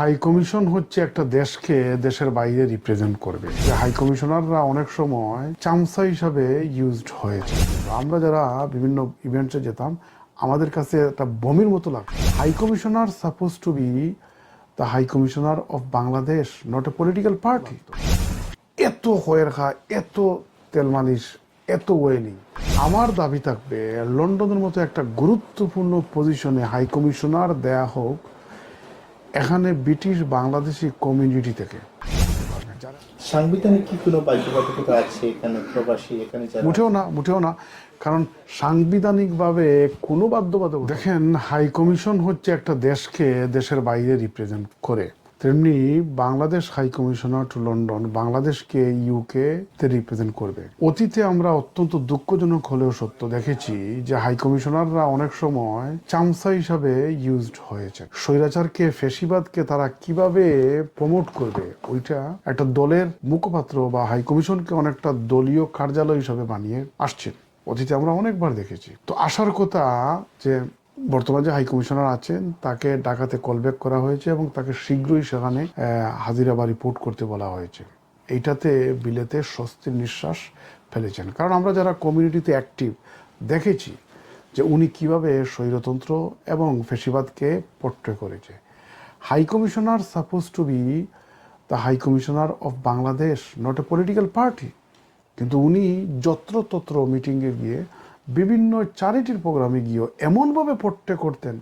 High commission হচ্ছে একটা দেশকে দেশের বাইরে রিপ্রেজেন্ট করবে। হাই কমিশনাররা অনেক সময় চামচা হিসাবে ইউজড হয়েছে। আমরা যারা বিভিন্ন ইভেন্টসে যেতাম, আমাদের কাছে একটা বমির মতো লাগতো। High commissioner suppose to be the high commissioner of Bangladesh not a political party এত হয়ের খা এত তেল মালিশ এত ওয়েলিং আমার দাবি থাকবে, লন্ডনের মতো একটা গুরুত্বপূর্ণ পজিশনে হাই কমিশনার দেয়া হোক এখানে ব্রিটিশ বাংলাদেশি কমিউনিটি থেকে। সাংবিধানিক কি কোনো বাধ্যবাধকতা আছে এখানে প্রবাসী এখানে মুঠেও না মুঠেও না। কারণ সাংবিধানিকভাবে কোনো বাধ্যবাধকতা দেখেন হাই কমিশন হচ্ছে একটা দেশকে দেশের বাইরে রিপ্রেজেন্ট করে। তেমনি Bangladesh high commissioner to London বাংলাদেশকে ইউকে তে রিপ্রেজেন্ট করবে। অতীতে আমরা অত্যন্ত দুঃখজনক হলেও সত্য দেখেছি যে হাই কমিশনাররা অনেক সময় চামচা হিসাবে ইউজড হয়েছে। স্বৈরাচারকে, ফেসিবাদকে তারা কীভাবে প্রমোট করবে, ওইটা একটা দলের মুখপাত্র বা হাই কমিশনকে অনেকটা দলীয় কার্যালয় হিসাবে বানিয়ে আসছে। অতীতে আমরা অনেকবার দেখেছি। তো আসার কথা যে বর্তমান যে হাই কমিশনার আছেন, তাকে ডাকাতে কলব্যাক করা হয়েছে এবং তাকে শীঘ্রই সেখানে হাজিরা বা রিপোর্ট করতে বলা হয়েছে। এইটাতে বিলেতে স্বস্তির নিঃশ্বাস ফেলেছেন। কারণ আমরা যারা কমিউনিটিতে অ্যাক্টিভ দেখেছি যে উনি কীভাবে স্বৈরতন্ত্র এবং ফেসিবাদকে পোট্রে করেছে। High commissioner suppose to be the high commissioner of Bangladesh not a political party কিন্তু উনি যত্রতত্র মিটিংয়ে গিয়ে বিভিন্ন চ্যারিটির প্রোগ্রামে গিয়েও এমনভাবে পট্টে করতেন,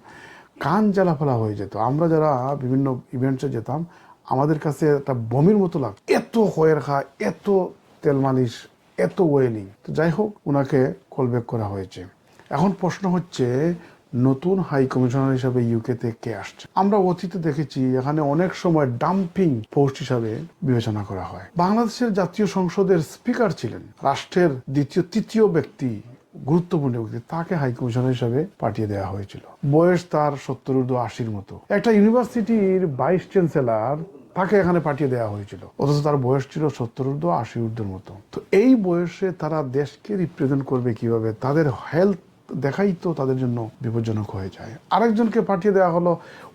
কান জ্বালাফালা হয়ে যেত। আমরা যারা বিভিন্ন ইভেন্টসে যেতাম, আমাদের কাছে একটা বমির মতো লাগতো। এত হয়ের খা, এত তেল মালিশ, এত ওয়েলিং। তো যাই হোক ওনাকে কলব্যাক করা হয়েছে। এখন প্রশ্ন হচ্ছে, নতুন হাই কমিশনার হিসাবে ইউকেতে কে আসছে? আমরা অতীতে দেখেছি, এখানে অনেক সময় ডাম্পিং পোস্ট হিসাবে বিবেচনা করা হয়। বাংলাদেশের জাতীয় সংসদের স্পিকার ছিলেন, রাষ্ট্রের দ্বিতীয়, তৃতীয় ব্যক্তি গুরুত্বপূর্ণ ব্যক্তি, তাকে হাই কমিশনার হিসাবে পাঠিয়ে দেওয়া হয়েছিল। বয়স তার সত্তর ঊর্ধ্ব আশির মতো। একটা ইউনিভার্সিটির ভাইস চ্যান্সেলার তাকে এখানে পাঠিয়ে দেওয়া হয়েছিল। অথচ তার বয়স ছিল সত্তর ঊর্ধ্ব আশি ঊর্ধ্বের মতো। তো এই বয়সে তারা দেশকে রিপ্রেজেন্ট করবে কীভাবে? তাদের হেলথ দেখাই তো তাদের জন্য বিপজ্জনক হয়ে যায়। আরেকজনকে পাঠিয়ে দেওয়া হলো,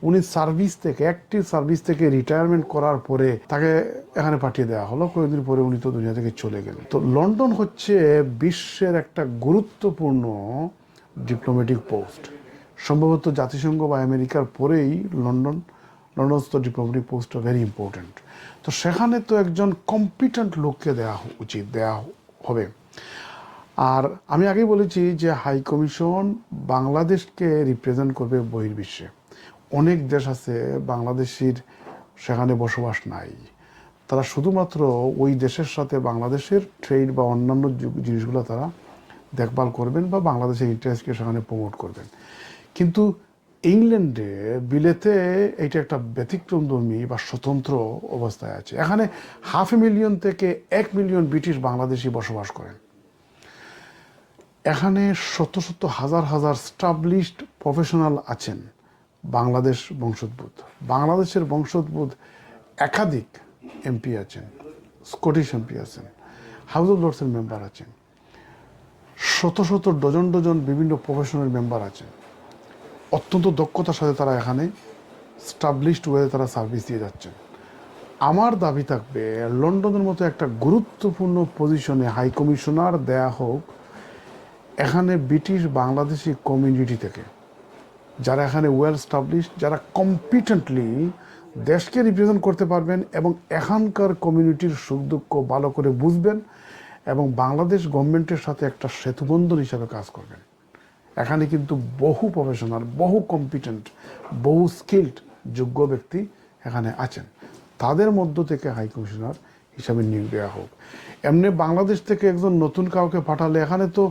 উনি সার্ভিস থেকে অ্যাক্টিভ সার্ভিস থেকে রিটায়ারমেন্ট করার পরে তাকে এখানে পাঠিয়ে দেওয়া হলো। কয়েকদিন পরে উনি তো দুনিয়া থেকে চলে গেলেন। তো লন্ডন হচ্ছে বিশ্বের একটা গুরুত্বপূর্ণ ডিপ্লোম্যাটিক পোস্ট সম্ভবত জাতিসংঘ বা আমেরিকার পরেই লন্ডন লন্ডনস্থ ডিপ্লোম্যাটিক পোস্টটা ভেরি ইম্পর্ট্যান্ট তো সেখানে তো একজন কম্পিটেন্ট লোককে দেওয়া উচিত দেওয়া হবে। আর আমি আগেই বলেছি যে হাই কমিশন বাংলাদেশকে রিপ্রেজেন্ট করবে বহির্বিশ্বে। অনেক দেশ আছে বাংলাদেশির সেখানে বসবাস নাই। তারা শুধুমাত্র ওই দেশের সাথে বাংলাদেশের ট্রেড বা অন্যান্য জিনিসগুলো তারা দেখভাল করবেন বা বাংলাদেশের ইন্টারেস্টকে সেখানে প্রমোট করবেন। কিন্তু ইংল্যান্ডে বিলেতে এইটা একটা ব্যতিক্রমধর্মী বা স্বতন্ত্র অবস্থায় আছে। এখানে হাফ মিলিয়ন থেকে এক মিলিয়ন ব্রিটিশ বাংলাদেশি বসবাস করেন। এখানে শত শত হাজার হাজার স্টাবলিশড প্রফেশনাল আছেন বাংলাদেশ বংশোদ্ভূত। বাংলাদেশের বংশোদ্ভূত একাধিক এমপি আছেন স্কটিশ এমপি আছেন হাউস অফ লর্ডসের মেম্বার আছেন, শত শত ডজন ডজন বিভিন্ন প্রফেশনাল মেম্বার আছেন। অত্যন্ত দক্ষতার সাথে তারা এখানে স্টাবলিশড ওয়েতে তারা সার্ভিস দিয়ে যাচ্ছেন। আমার দাবি থাকবে, লন্ডনের মতো একটা গুরুত্বপূর্ণ পজিশনে হাই কমিশনার দেয়া হোক এখানে ব্রিটিশ বাংলাদেশি কমিউনিটি থেকে, যারা এখানে ওয়েল স্টাবলিশ যারা কম্পিটেন্টলি দেশকে রিপ্রেজেন্ট করতে পারবেন এবং এখানকার কমিউনিটির সুখ দুঃখ ভালো করে বুঝবেন এবং বাংলাদেশ গভর্নমেন্টের সাথে একটা সেতুবন্ধন হিসাবে কাজ করবেন। এখানে কিন্তু বহু প্রফেশনাল বহু কম্পিটেন্ট বহু স্কিল্ড যোগ্য ব্যক্তি এখানে আছেন। তাদের মধ্য থেকে হাই কমিশনার হিসাবে নিয়োগ দেওয়া হোক। এমনি বাংলাদেশ থেকে একজন নতুন কাউকে পাঠালে এখানে তো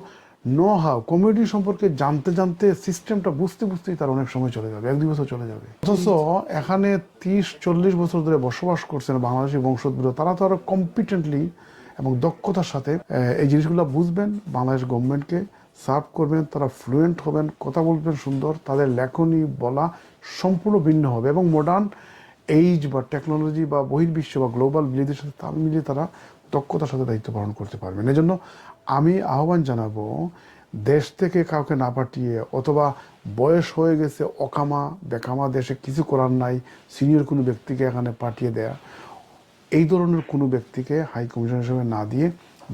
নো হাও কমিউনিটি সম্পর্কে জানতে জানতে সিস্টেমটা বুঝতে বুঝতেই তার অনেক সময় চলে যাবে, এক দুই বছর চলে যাবে। অথচ এখানে তিরিশ, চল্লিশ বছর ধরে বসবাস করছেন বাংলাদেশি বংশোদ্ভূত, তারা তো আরও কম্পিটেন্টলি এবং দক্ষতার সাথে এই জিনিসগুলো বুঝবেন, বাংলাদেশ গভর্নমেন্টকে সার্ভ করবেন, তারা ফ্লুয়েন্ট হবেন, কথা বলবেন সুন্দর, তাদের লেখনী বলা সম্পূর্ণ ভিন্ন হবে এবং মডার্ন এইজ বা টেকনোলজি বা বহির্বিশ্ব বা গ্লোবাল বিলিদের সাথে তাল মিলিয়ে তারা দক্ষতার সাথে দায়িত্ব পালন করতে পারবেন। এজন্য আমি আহ্বান জানাব, দেশ থেকে কাউকে না পাঠিয়ে অথবা বয়স হয়ে গেছে, অকামা, বেকামা, দেশে কিছু করার নাই সিনিয়র কোনো ব্যক্তিকে এখানে পাঠিয়ে দেয়া। এই ধরনের কোনো ব্যক্তিকে হাই কমিশন হিসেবে না দিয়ে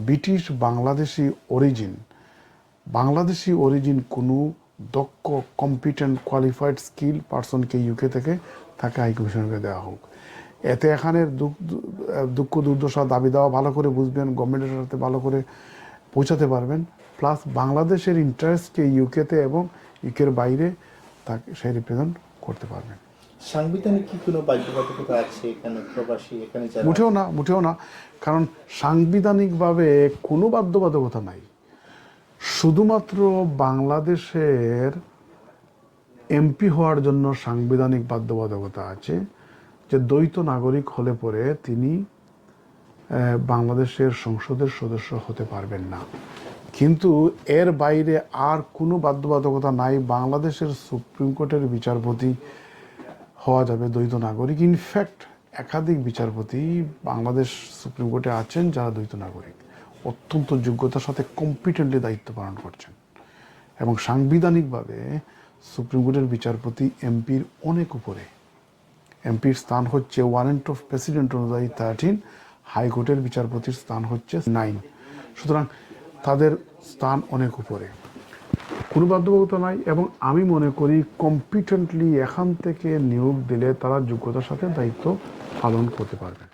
British Bangladeshi origin Bangladeshi origin কোনো দক্ষ কম্পিটেন্ট কোয়ালিফাইড স্কিল পার্সনকে ইউকে থেকে তাকে হাই কমিশনারকে দেওয়া হোক। এতে এখানের দুঃখ দুর্দশা দাবি দেওয়া ভালো করে বুঝবেন গভর্নমেন্টের সাথে ভালো করে পৌঁছাতে পারবেন। প্লাস বাংলাদেশের ইন্টারেস্টকে ইউকেতে এবং ইউকের বাইরে তাকে সে রিপ্রেজেন্ট করতে পারবেন। সাংবিধানিক কি কোনো বাধ্যবাধকতা আছে এখানে প্রবাসী এখানে মুঠেও না মুঠেও না। কারণ সাংবিধানিকভাবে কোনো বাধ্যবাধকতা নাই। শুধুমাত্র বাংলাদেশের এমপি হওয়ার জন্য সাংবিধানিক বাধ্যবাধকতা আছে যে দ্বৈত নাগরিক হলে পরে তিনি বাংলাদেশের সংসদের সদস্য হতে পারবেন না। কিন্তু এর বাইরে আর কোনো বাধ্যবাধকতা নাই। বাংলাদেশের সুপ্রিম কোর্টের বিচারপতি হওয়া যাবে দ্বৈত নাগরিক। ইনফ্যাক্ট একাধিক বিচারপতি বাংলাদেশ সুপ্রিম কোর্টে আছেন যারা দ্বৈত নাগরিক। অত্যন্ত যোগ্যতার সাথে কম্পিটেন্টলি দায়িত্ব পালন করছেন। এবং সাংবিধানিকভাবে সুপ্রিম কোর্টের বিচারপতি, এমপির অনেক উপরে। এমপির স্থান হচ্ছে ওয়ারেন্ট অফ প্রেসিডেন্ট অনুযায়ী থার্টিন হাইকোর্টের বিচারপতির স্থান হচ্ছে নাইন। সুতরাং তাদের স্থান অনেক উপরে। কোনো বাধ্যবাধকতা নাই এবং আমি মনে করি কম্পিটেন্টলি এখান থেকে নিয়োগ দিলে তারা যোগ্যতার সাথে দায়িত্ব পালন করতে পারবেন